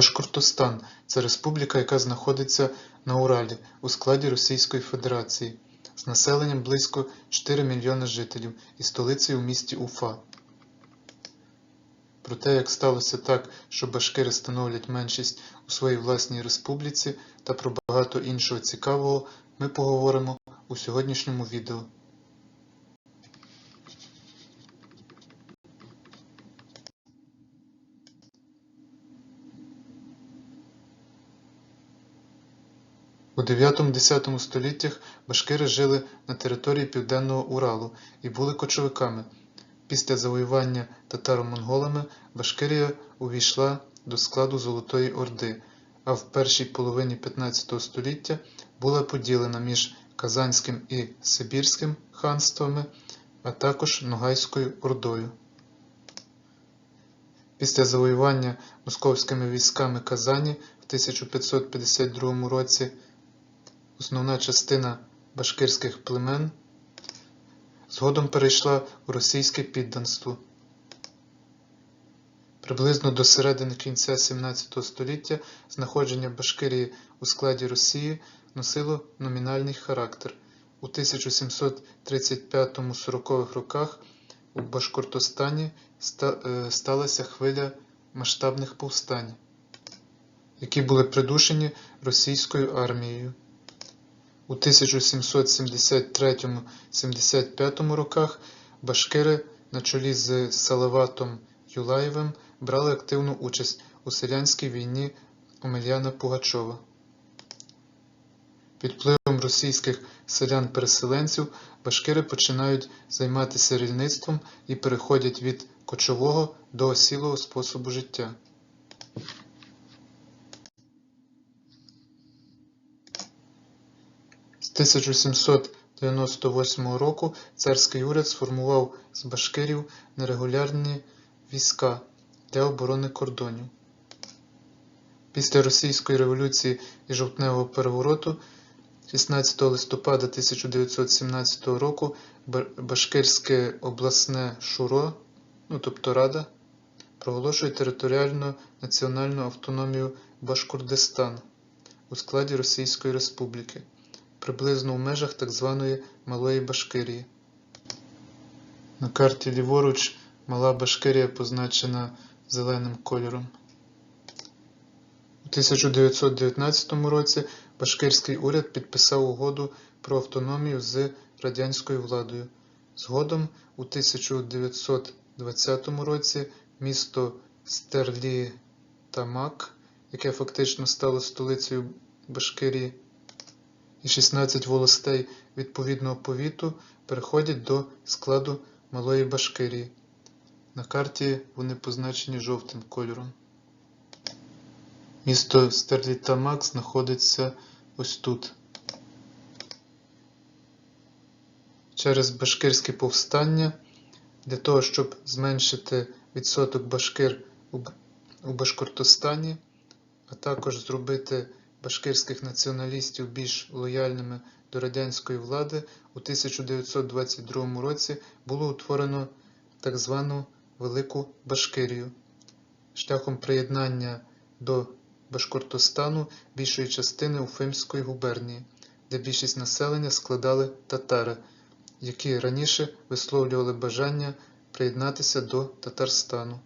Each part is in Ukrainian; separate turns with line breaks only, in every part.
Башкортостан це республіка, яка знаходиться на Уралі у складі Російської Федерації з населенням близько 4 мільйони жителів і столицею у місті Уфа. Про те, як сталося так, що башкири становлять меншість у своїй власній республіці та про багато іншого цікавого ми поговоримо у сьогоднішньому відео. У 9-10 століттях башкири жили на території Південного Уралу і були кочовиками. Після завоювання татаро-монголами Башкирія увійшла до складу Золотої Орди, а в першій половині 15 століття була поділена між Казанським і Сибірським ханствами, а також Ногайською Ордою. Після завоювання московськими військами Казані в 1552 році основна частина башкирських племен згодом перейшла у російське підданство. Приблизно до середини кінця 17 століття знаходження Башкирії у складі Росії носило номінальний характер. У 1735-40 роках у Башкортостані е, сталася хвиля масштабних повстань, які були придушені російською армією. У 1773-75 роках башкири на чолі з Салаватом Юлаєвим брали активну участь у селянській війні Омеляна Пугачова. Під впливом російських селян-переселенців башкири починають займатися рільництвом і переходять від кочового до осілого способу життя. 1798 року царський уряд сформував з башкирів нерегулярні війська для оборони кордонів. Після Російської революції і жовтневого перевороту 16 листопада 1917 року Ба- Башкирське обласне шуро, ну тобто Рада, проголошує територіальну національну автономію Башкордистан у складі Російської Республіки, приблизно у межах так званої Малої Башкирії. На карті ліворуч Мала Башкирія позначена зеленим кольором. У 1919 році Башкирський уряд підписав угоду про автономію з радянською владою. Згодом у 1920 році місто Стерлітамак, яке фактично стало столицею Башкирії, і 16 волостей відповідного повіту переходять до складу Малої Башкирії. На карті вони позначені жовтим кольором. Місто Стерлітамак знаходиться ось тут. Через башкирське повстання для того, щоб зменшити відсоток башкир у Башкортостані, а також зробити башкирських націоналістів більш лояльними до радянської влади, у 1922 році було утворено так звану Велику Башкирію шляхом приєднання до Башкортостану більшої частини Уфимської губернії, де більшість населення складали татари, які раніше висловлювали бажання приєднатися до Татарстану.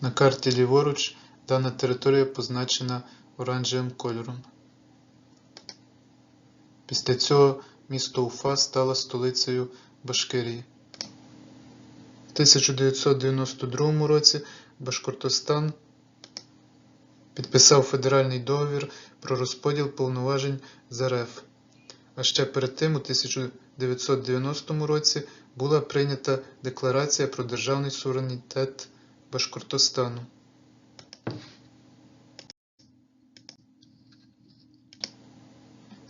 На карті ліворуч дана територія позначена оранжевим кольором. Після цього місто Уфа стало столицею Башкирії. В 1992 році Башкортостан підписав федеральний договір про розподіл повноважень з РФ. А ще перед тим, у 1990 році, була прийнята Декларація про державний суверенітет Башкортостану.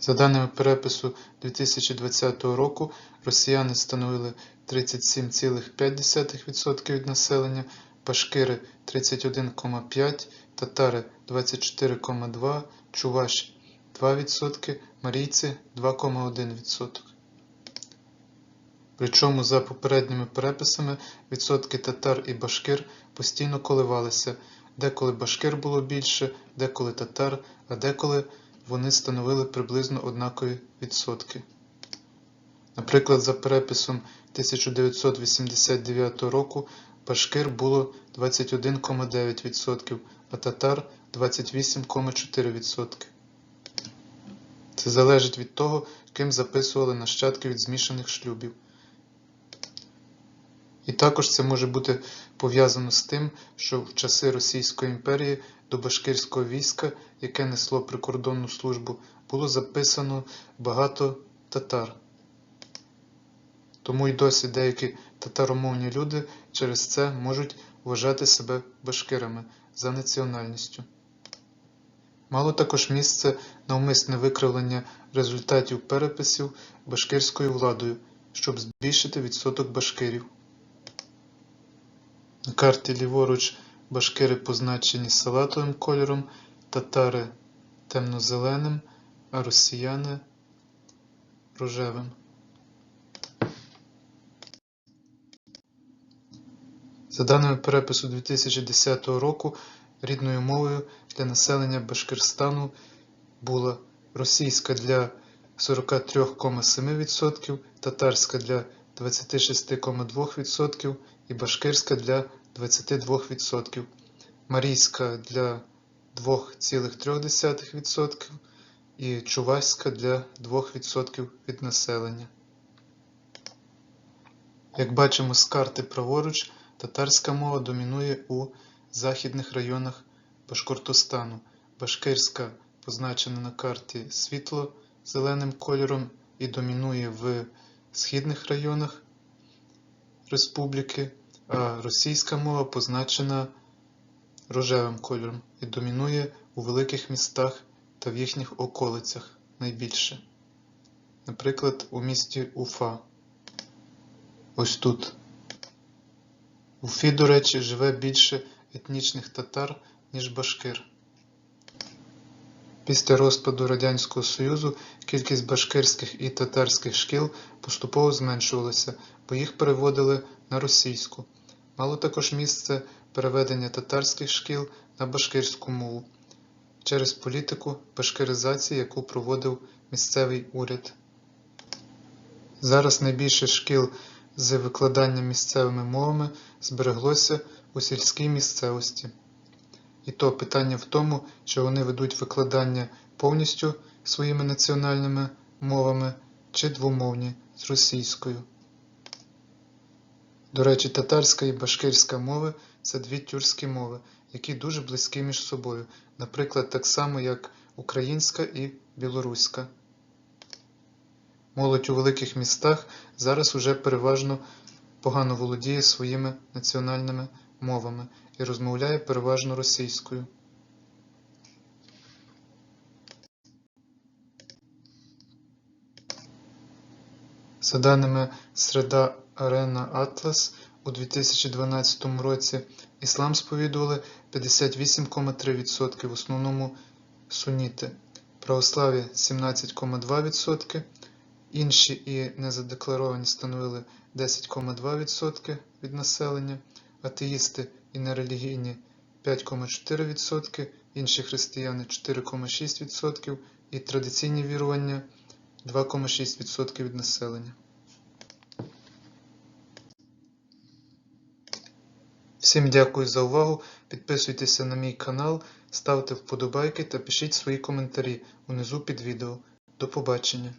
За даними перепису 2020 року, росіяни становили 37,5% від населення, башкири 31,5%, татари 24,2%, чуваші 2%, марійці 2,1%. Причому за попередніми переписами відсотки татар і башкир постійно коливалися Деколи башкир було більше, деколи татар, а деколи вони становили приблизно однакові відсотки. Наприклад, за переписом 1989 року башкир було 21,9%, а татар 28,4%. Це залежить від того, ким записували нащадки від змішаних шлюбів. І також це може бути пов'язано з тим, що в часи Російської імперії до башкирського війська, яке несло прикордонну службу, було записано багато татар. Тому й досі деякі татаромовні люди через це можуть вважати себе башкирами за національністю. Мало також місце навмисне викривлення результатів переписів башкирською владою, щоб збільшити відсоток башкирів. На карті ліворуч башкири позначені салатовим кольором, татари темно-зеленим, а росіяни рожевим. За даними перепису 2010 року, рідною мовою для населення Башкирстану була російська для 43,7%, татарська для 26,2% і башкирська для 22%, марійська для 2,3% і чувашська для 2% від населення. Як бачимо з карти праворуч, татарська мова домінує у західних районах Башкортостану. Башкирська позначена на карті світло-зеленим кольором і домінує в східних районах республіки, а російська мова позначена рожевим кольором і домінує у великих містах та в їхніх околицях найбільше. Наприклад, у місті Уфа. Ось тут. У Уфі, до речі, живе більше етнічних татар, ніж башкир. Після розпаду Радянського Союзу кількість башкирських і татарських шкіл поступово зменшувалася, бо їх переводили на російську. Мало також місце переведення татарських шкіл на башкирську мову через політику башкиризації, яку проводив місцевий уряд. Зараз найбільше шкіл з викладанням місцевими мовами збереглося у сільській місцевості. І то питання в тому, чи вони ведуть викладання повністю своїми національними мовами чи двомовні з російською. До речі, татарська і башкирська мови це дві тюркські мови, які дуже близькі між собою, наприклад, так само, як українська і білоруська. Молодь у великих містах зараз уже переважно погано володіє своїми національними мовами і розмовляє переважно російською. За даними Среда Арена Атлас, у 2012 році іслам сповідували 58,3%, в основному суніти, православ'я 17,2%, інші і незадекларовані становили 10,2% від населення, атеїсти і нерелігійні 5,4%, інші християни 4,6% і традиційні вірування 2,6% від населення. Всім дякую за увагу. Підписуйтеся на мій канал, ставте вподобайки та пишіть свої коментарі унизу під відео. До побачення!